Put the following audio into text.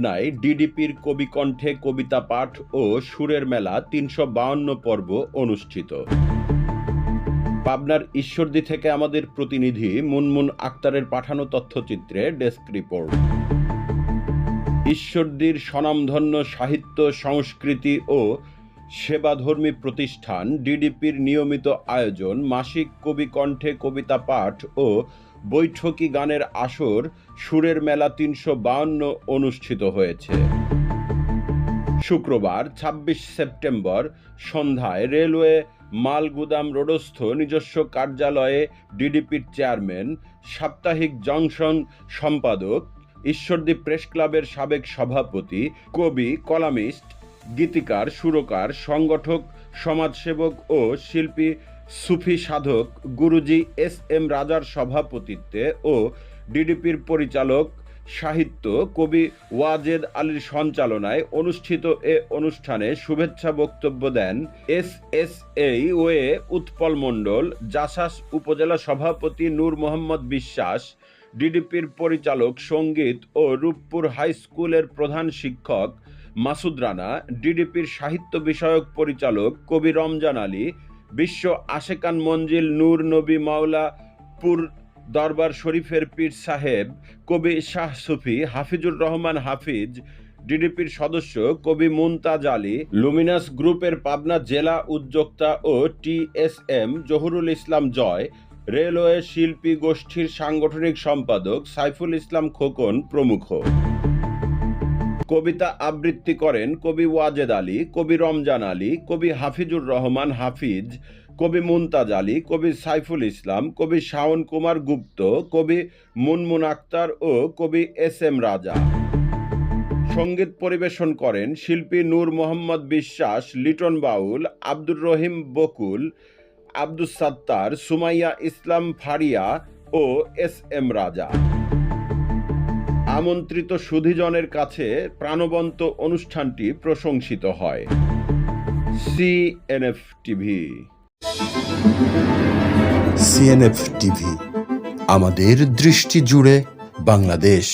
পাবনায় ডিডিপির কবিকণ্ঠে কবিতা পাঠ ও সুরের মেলা তিনশো বাউন্ন পর্ব অনুষ্ঠিত। পাবনার ঈশ্বরদী থেকে আমাদের প্রতিনিধি মুনমুন আক্তারের পাঠানো তথ্যচিত্রে ডেস্ক রিপোর্ট। ঈশ্বরদীর স্বনামধন্য সাহিত্য, সংস্কৃতি ও সেবাধর্মী প্রতিষ্ঠান ডিডিপির নিয়মিত আয়োজন মাসিক কবি কণ্ঠে কবিতা পাঠ ও বৈঠকি গানের আসর সুরের মেলা তিনশো বাউন্ন অনুষ্ঠিত হয়েছে। শুক্রবার ২৬ সেপ্টেম্বর, সন্ধ্যায় রেলওয়ে মালগুদাম রোডস্থ নিজস্ব কার্যালয়ে ডিডিপির চেয়ারম্যান, সাপ্তাহিক জংশন সম্পাদক, ঈশ্বরদী প্রেস ক্লাবের সাবেক সভাপতি, কবি, কলামিস্ট গীতিকার, সুরকার, সংগঠক, সমাজসেবক ও শিল্পী সুফি সাধক গুরুজি এস এম রাজার সভাপতিত্বে ও ডিডিপির পরিচালক, সাহিত্য কবি ওয়াজেদ আলীর সঞ্চালনায় অনুষ্ঠিত এ অনুষ্ঠানে শুভেচ্ছা বক্তব্য দেন এস এস এই ওয়ে উৎপল মণ্ডল, জাসাস উপজেলা সভাপতি নূর মোহাম্মদ বিশ্বাস, ডিডিপির পরিচালক সংগীত ও রূপপুর হাই স্কুলের প্রধান শিক্ষক মাসুদ রানা, ডিডিপির সাহিত্য বিষয়ক পরিচালক কবি রমজান আলী, বিশ্ব আশেকান মঞ্জিল নূর নবী মাওলা পুর দরবার শরীফের পীর সাহেব, কবি শাহ সুফি হাফিজুর রহমান হাফিজ, ডিডিপির সদস্য কবি মুনতাজ আলী, লুমিনাস গ্রুপের পাবনা জেলা উদ্যোক্তা ও টিএসএম জহুরুল ইসলাম জয়, রেলওয়ে শিল্পী গোষ্ঠীর সাংগঠনিক সম্পাদক সাইফুল ইসলাম খোকন প্রমুখ। কবিতা আবৃত্তি করেন কবি ওয়াজেদ আলী, কবি রমজান আলী, কবি হাফিজুর রহমান হাফিজ, কবি মুনতাজ আলী, কবি সাইফুল ইসলাম, কবি শাওন কুমার গুপ্ত, কবি মুনমুন আক্তার ও কবি এস এম রাজা। সংগীত পরিবেশন করেন শিল্পী নূর মোহাম্মদ বিশ্বাস, লিটন বাউল, আব্দুর রহিম বকুল, আব্দুস সাত্তার, সুমাইয়া ইসলাম ফারিয়া ও এস এম রাজা। আমন্ত্রিত সুধীজনের কাছে প্রাণবন্ত অনুষ্ঠানটি প্রশংসিত হয়। সিএনএফ টিভি সিএনএফ টিভি আমাদের দৃষ্টি জুড়ে বাংলাদেশ।